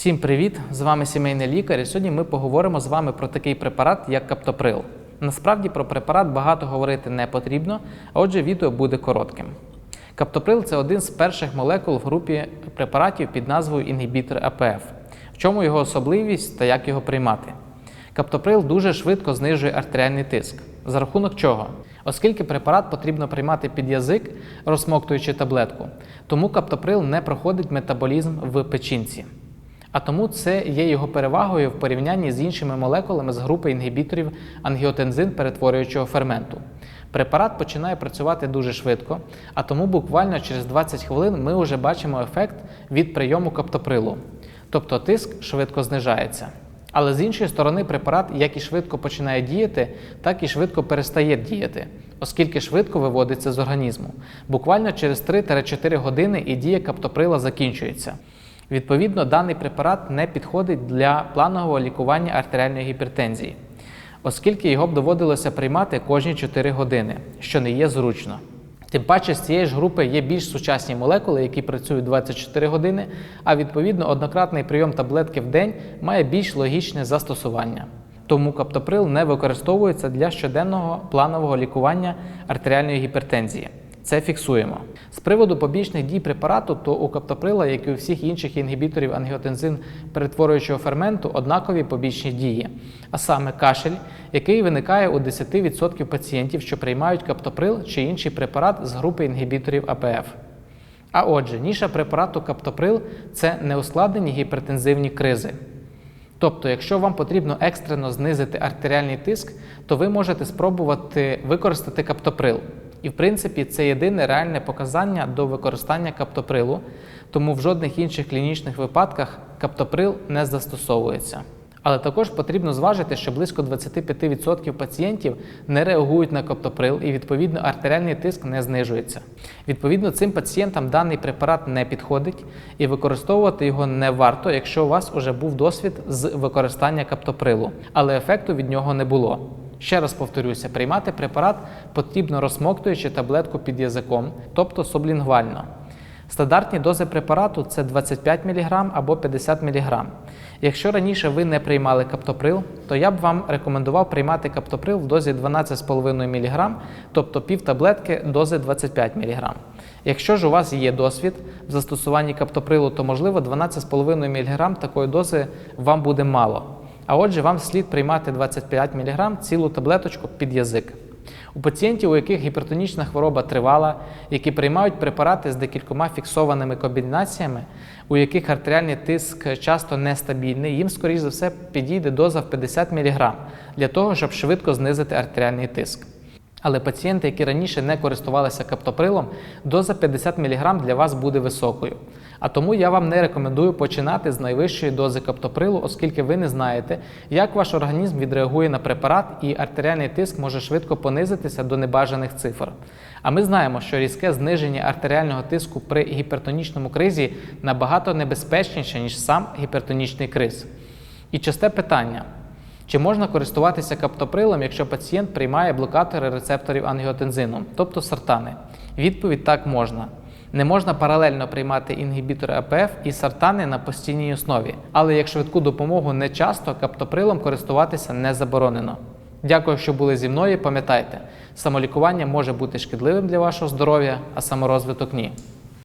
Всім привіт! З вами сімейний лікар. І сьогодні ми поговоримо з вами про такий препарат, як каптоприл. Насправді про препарат багато говорити не потрібно, а отже, відео буде коротким. Каптоприл це один з перших молекул в групі препаратів під назвою інгібітор АПФ. В чому його особливість та як його приймати? Каптоприл дуже швидко знижує артеріальний тиск. За рахунок чого? Оскільки препарат потрібно приймати під язик, розсмоктуючи таблетку, тому каптоприл не проходить метаболізм в печінці. А тому це є його перевагою в порівнянні з іншими молекулами з групи інгібіторів ангіотензин перетворюючого ферменту. Препарат починає працювати дуже швидко, а тому буквально через 20 хвилин ми вже бачимо ефект від прийому каптоприлу. Тобто тиск швидко знижається. Але з іншої сторони, препарат як і швидко починає діяти, так і швидко перестає діяти, оскільки швидко виводиться з організму. Буквально через 3-4 години і дія каптоприла закінчується. Відповідно, даний препарат не підходить для планового лікування артеріальної гіпертензії, оскільки його б доводилося приймати кожні 4 години, що не є зручно. Тим паче з цієї ж групи є більш сучасні молекули, які працюють 24 години, а відповідно однократний прийом таблетки в день має більш логічне застосування. Тому каптоприл не використовується для щоденного планового лікування артеріальної гіпертензії. Це фіксуємо. З приводу побічних дій препарату, то у каптоприла, як і у всіх інших інгібіторів ангіотензин перетворюючого ферменту, однакові побічні дії, а саме кашель, який виникає у 10% пацієнтів, що приймають каптоприл чи інший препарат з групи інгібіторів АПФ. А отже, ніша препарату каптоприл це неускладнені гіпертензивні кризи. Тобто, якщо вам потрібно екстрено знизити артеріальний тиск, то ви можете спробувати використати каптоприл. І, в принципі, це єдине реальне показання до використання каптоприлу, тому в жодних інших клінічних випадках каптоприл не застосовується. Але також потрібно зважити, що близько 25% пацієнтів не реагують на каптоприл і, відповідно, артеріальний тиск не знижується. Відповідно, цим пацієнтам даний препарат не підходить і використовувати його не варто, якщо у вас вже був досвід з використання каптоприлу, але ефекту від нього не було. Ще раз повторюся, приймати препарат потрібно розсмоктуючи таблетку під язиком, тобто сублінгвально. Стандартні дози препарату це 25 мг або 50 мг. Якщо раніше ви не приймали каптоприл, то я б вам рекомендував приймати каптоприл в дозі 12,5 мг, тобто пів таблетки дози 25 мг. Якщо ж у вас є досвід в застосуванні каптоприлу, то можливо 12,5 мг такої дози вам буде мало. А отже, вам слід приймати 25 мг цілу таблеточку під язик. У пацієнтів, у яких гіпертонічна хвороба тривала, які приймають препарати з декількома фіксованими комбінаціями, у яких артеріальний тиск часто нестабільний, їм, скоріш за все, підійде доза в 50 мг для того, щоб швидко знизити артеріальний тиск. Але пацієнти, які раніше не користувалися каптоприлом, доза 50 мг для вас буде високою. А тому я вам не рекомендую починати з найвищої дози каптоприлу, оскільки ви не знаєте, як ваш організм відреагує на препарат і артеріальний тиск може швидко понизитися до небажаних цифр. А ми знаємо, що різке зниження артеріального тиску при гіпертонічному кризі набагато небезпечніше, ніж сам гіпертонічний криз. І часте питання. Чи можна користуватися каптоприлом, якщо пацієнт приймає блокатори рецепторів ангіотензину, тобто сартани? Відповідь так можна. Не можна паралельно приймати інгібітори АПФ і сартани на постійній основі, але як швидку допомогу не часто каптоприлом користуватися не заборонено. Дякую, що були зі мною. Пам'ятайте, самолікування може бути шкідливим для вашого здоров'я, а саморозвиток ні.